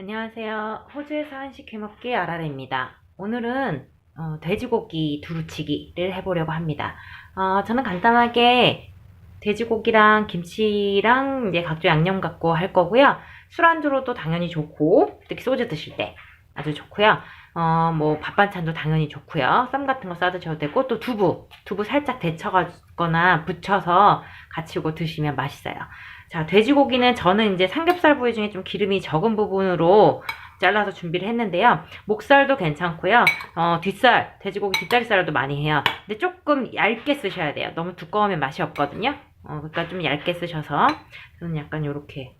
안녕하세요. 호주에서 한식 해먹기 아라레입니다. 오늘은 어, 돼지고기 두루치기를 해보려고 합니다. 어, 저는 간단하게 돼지고기랑 김치랑 이제 각종 양념 갖고 할 거고요. 술안주로도 당연히 좋고 특히 소주 드실 때 아주 좋고요. 어, 뭐 밥반찬도 당연히 좋고요. 쌈 같은 거 싸드셔도 되고 또 두부, 두부 살짝 데쳐가거나 부쳐서 같이 이거 드시면 맛있어요. 자, 돼지고기는 저는 이제 삼겹살 부위 중에 좀 기름이 적은 부분으로 잘라서 준비를 했는데요. 목살도 괜찮고요. 어, 뒷살, 돼지고기 뒷다리살도 많이 해요. 근데 조금 얇게 쓰셔야 돼요. 너무 두꺼우면 맛이 없거든요. 어, 그러니까 좀 얇게 쓰셔서 저는 약간 이렇게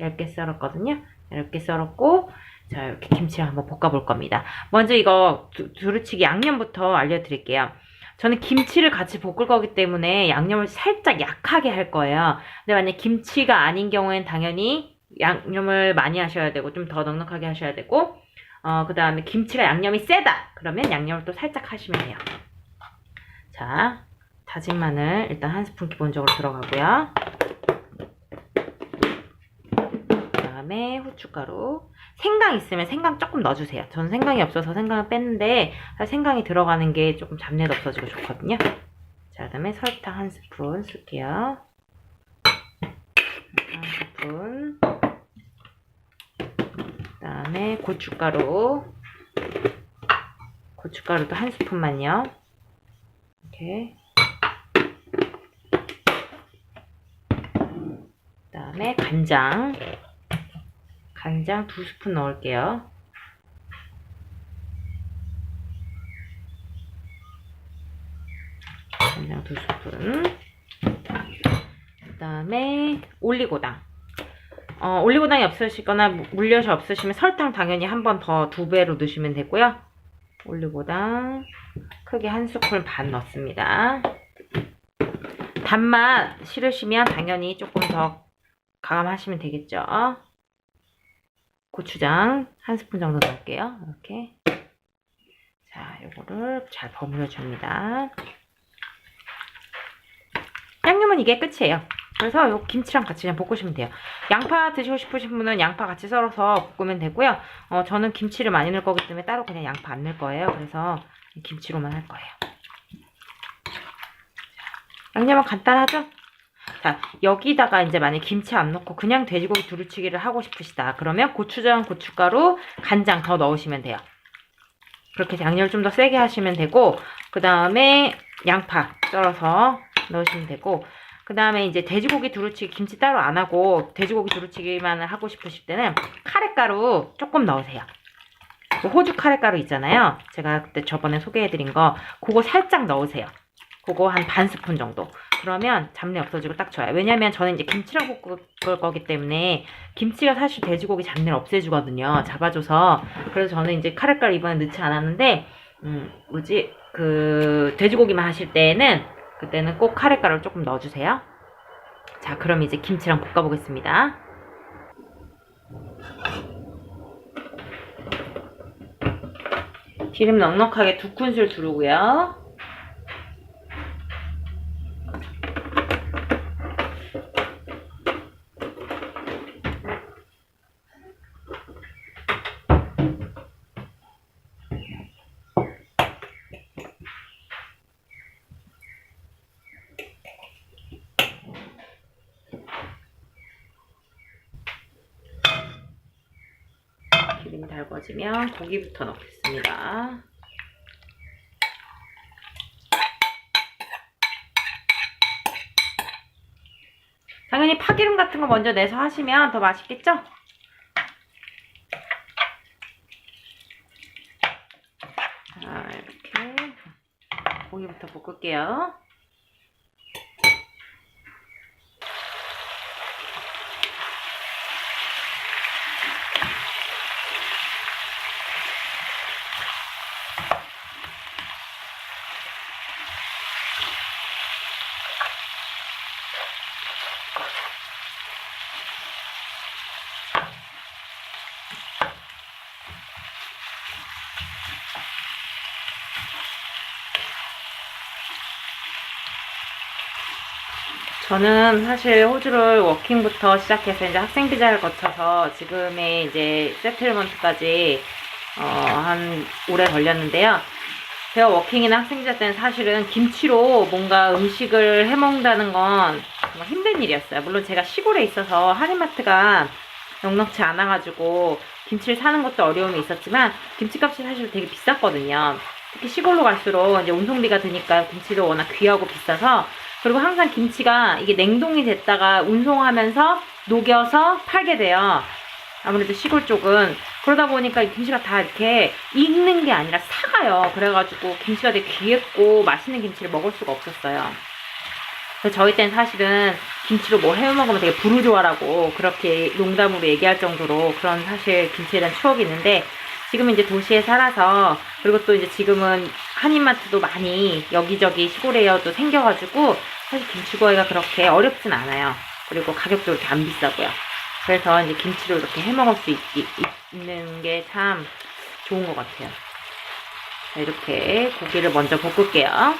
얇게 썰었거든요. 얇게 썰었고 자, 이렇게 김치를 한번 볶아볼 겁니다. 먼저 이거 두, 두루치기 양념부터 알려드릴게요. 저는 김치를 같이 볶을 거기 때문에 양념을 살짝 약하게 할 거예요. 근데 만약 김치가 아닌 경우엔 당연히 양념을 많이 하셔야 되고 좀 더 넉넉하게 하셔야 되고 어, 그 다음에 김치가 양념이 세다 그러면 양념을 또 살짝 하시면 돼요. 자, 다진 마늘 일단 한 스푼 기본적으로 들어가고요. 다음에 후춧가루 생강 있으면 생강 조금 넣어주세요. 저는 생강이 없어서 생강을 뺐는데 생강이 들어가는 게 조금 잡내도 없어지고 좋거든요. 자, 그 다음에 설탕 한 스푼 쓸게요. 한 스푼. 그 다음에 고춧가루. 고춧가루도 한 스푼만요. 이렇게. 그 다음에 간장. 간장 두 스푼 넣을게요. 간장 두 스푼. 그 다음에 올리고당. 어, 올리고당이 없으시거나 무- 물엿이 없으시면 설탕 당연히 한 번 더 두 배로 넣으시면 되고요. 올리고당 크게 한 스푼 반 넣습니다. 단맛 싫으시면 당연히 조금 더 가감하시면 되겠죠. 고추장 한 스푼 정도 넣을게요. 이렇게. 자, 요거를 잘 버무려 줍니다. 양념은 이게 끝이에요. 그래서 요 김치랑 같이 그냥 볶으시면 돼요. 양파 드시고 싶으신 분은 양파 같이 썰어서 볶으면 되고요. 어, 저는 김치를 많이 넣을 거기 때문에 따로 그냥 양파 안 넣을 거예요. 그래서 김치로만 할 거예요. 양념은 간단하죠? 자, 여기다가 이제 만약 김치 안 넣고 그냥 돼지고기 두루치기를 하고 싶으시다. 그러면 고추장, 고춧가루, 간장 더 넣으시면 돼요. 그렇게 양념을 좀 더 세게 하시면 되고, 그 다음에 양파 썰어서 넣으시면 되고, 그 다음에 이제 돼지고기 두루치기 김치 따로 안 하고 돼지고기 두루치기만 하고 싶으실 때는 카레가루 조금 넣으세요. 그 호주 카레가루 있잖아요. 제가 그때 저번에 소개해드린 거, 그거 살짝 넣으세요. 그거 한 반 스푼 정도. 그러면 잡내 없어지고 딱 좋아요. 왜냐면 저는 이제 김치랑 볶을 거기 때문에 김치가 사실 돼지고기 잡내를 없애주거든요. 잡아줘서. 그래서 저는 이제 카레가루 이번에 넣지 않았는데, 음, 뭐지, 그, 돼지고기만 하실 때는, 그때는 꼭 카레가루를 조금 넣어주세요. 자, 그럼 이제 김치랑 볶아보겠습니다. 기름 넉넉하게 두 큰술 두르고요. 기름이 달궈지면 고기부터 넣겠습니다. 당연히 파기름 같은 거 먼저 내서 하시면 더 맛있겠죠? 자, 이렇게 고기부터 볶을게요. 저는 사실 호주를 워킹부터 시작해서 이제 학생 비자를 거쳐서 지금의 이제 세틀먼트까지 어, 한 오래 걸렸는데요. 제가 워킹이나 학생 비자 때는 사실은 김치로 뭔가 음식을 해 먹는다는 건 정말 힘든 일이었어요. 물론 제가 시골에 있어서 할인마트가 넉넉치 않아가지고 김치를 사는 것도 어려움이 있었지만 김치값이 사실 되게 비쌌거든요. 특히 시골로 갈수록 이제 운송비가 드니까 김치도 워낙 귀하고 비싸서 그리고 항상 김치가 이게 냉동이 됐다가 운송하면서 녹여서 팔게 돼요. 아무래도 시골 쪽은 그러다 보니까 이 김치가 다 이렇게 익는 게 아니라 사가요. 그래가지고 김치가 되게 귀했고 맛있는 김치를 먹을 수가 없었어요. 그래서 저희 땐 사실은 김치로 뭐 해 먹으면 되게 부르조아라고 그렇게 농담으로 얘기할 정도로 그런 사실 김치에 대한 추억이 있는데 지금은 이제 도시에 살아서 그리고 또 이제 지금은 한인마트도 많이 여기저기 시골에도 생겨가지고 사실 김치 구하기가 그렇게 어렵진 않아요. 그리고 가격도 이렇게 안 비싸고요. 그래서 이제 김치로 이렇게 해 먹을 수 있, 는 게 참 좋은 것 같아요. 자, 이렇게 고기를 먼저 볶을게요.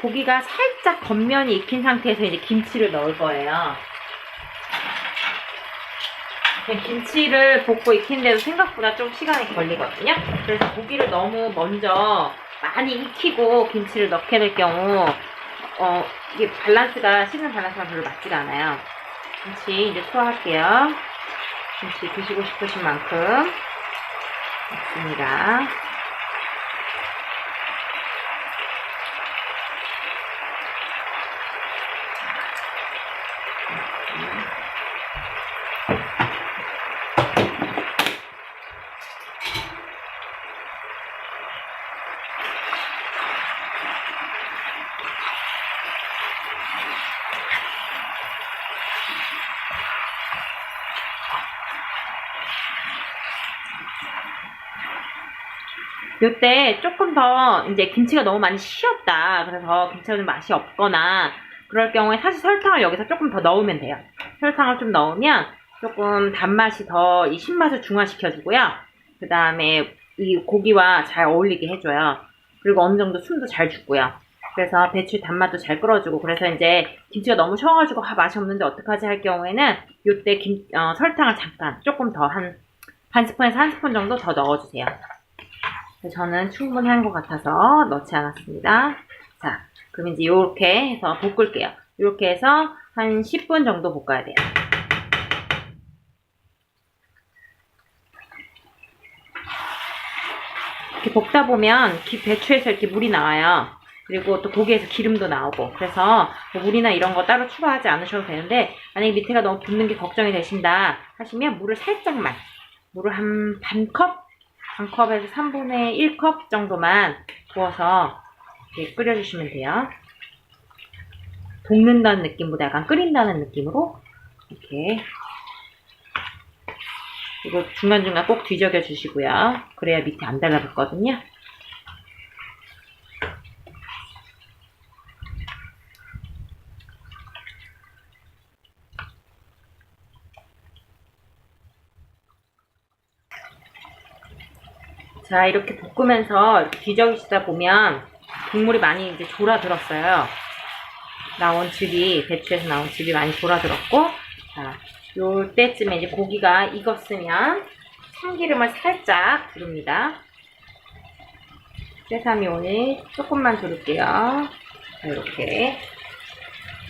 고기가 살짝 겉면이 익힌 상태에서 이제 김치를 넣을 거예요. 김치를 볶고 익힌데도 생각보다 좀 시간이 걸리거든요. 그래서 고기를 너무 먼저 많이 익히고 김치를 넣게 될 경우 어 이게 밸런스가 식는 밸런스가 별로 맞지가 않아요. 김치 이제 투하할게요. 김치 드시고 싶으신 만큼 넣습니다. 요때 조금 더 이제 김치가 너무 많이 쉬었다. 그래서 김치가 좀 맛이 없거나 그럴 경우에 사실 설탕을 여기서 조금 더 넣으면 돼요. 설탕을 좀 넣으면 조금 단맛이 더 이 신맛을 중화시켜주고요. 그 다음에 이 고기와 잘 어울리게 해줘요. 그리고 어느 정도 숨도 잘 죽고요. 그래서 배추 단맛도 잘 끌어주고 그래서 이제 김치가 너무 쉬어가지고 아, 맛이 없는데 어떡하지 할 경우에는 요때 김, 어, 설탕을 잠깐 조금 더 한 반 스푼에서 한 스푼 정도 더 넣어주세요. 저는 충분히 한것 같아서 넣지 않았습니다. 자, 그럼 이제 이렇게 해서 볶을게요. 이렇게 해서 한 10분 정도 볶아야 돼요. 이렇게 볶다 보면 배추에서 이렇게 물이 나와요. 그리고 또 고기에서 기름도 나오고 그래서 뭐 물이나 이런 거 따로 추가하지 않으셔도 되는데 만약에 밑에가 너무 붓는 게 걱정이 되신다 하시면 물을 살짝만 물을 한 반 컵 반 컵에서 3분의 1컵 정도만 부어서 끓여주시면 돼요. 볶는다는 느낌보다 약간 끓인다는 느낌으로 이렇게 그리고 중간중간 꼭 뒤적여 주시고요. 그래야 밑에 안 달라붙거든요. 자, 이렇게 볶으면서 이렇게 뒤적이시다 보면 국물이 많이 이제 졸아들었어요. 나온 즙이, 배추에서 나온 즙이 많이 졸아들었고, 자, 요 때쯤에 이제 고기가 익었으면 참기름을 살짝 두릅니다. 세사미 오늘 조금만 두를게요. 자, 이렇게.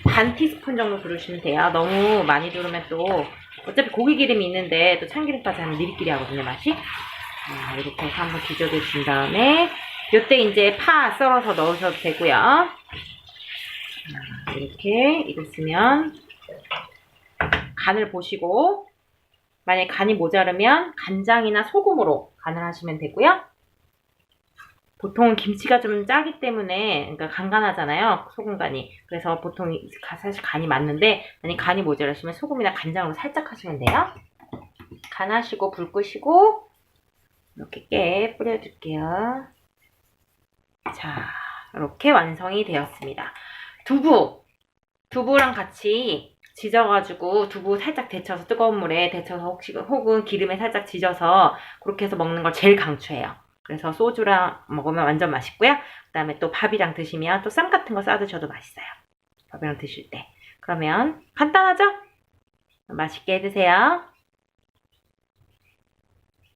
반 티스푼 정도 두르시면 돼요. 너무 많이 두르면 또, 어차피 고기 기름이 있는데 또 참기름까지 하면 미리끼리 하거든요, 맛이. 자, 이렇게 해서 한번 뒤져줘 준 다음에 요때 이제 파 썰어서 넣으셔도 되고요. 자, 이렇게 익었으면 간을 보시고 만약에 간이 모자르면 간장이나 소금으로 간을 하시면 되고요. 보통 김치가 좀 짜기 때문에 그러니까 간간하잖아요. 소금 간이. 그래서 보통 사실 간이 맞는데 만약 간이 모자라시면 소금이나 간장으로 살짝 하시면 돼요. 간하시고 불 끄시고 이렇게 깨 뿌려줄게요. 자, 이렇게 완성이 되었습니다. 두부! 두부랑 같이 지져가지고 두부 살짝 데쳐서 뜨거운 물에 데쳐서 혹시 혹은 기름에 살짝 지져서 그렇게 해서 먹는 걸 제일 강추해요. 그래서 소주랑 먹으면 완전 맛있고요. 그 다음에 또 밥이랑 드시면 또 쌈 같은 거 싸 드셔도 맛있어요. 밥이랑 드실 때. 그러면 간단하죠? 맛있게 드세요.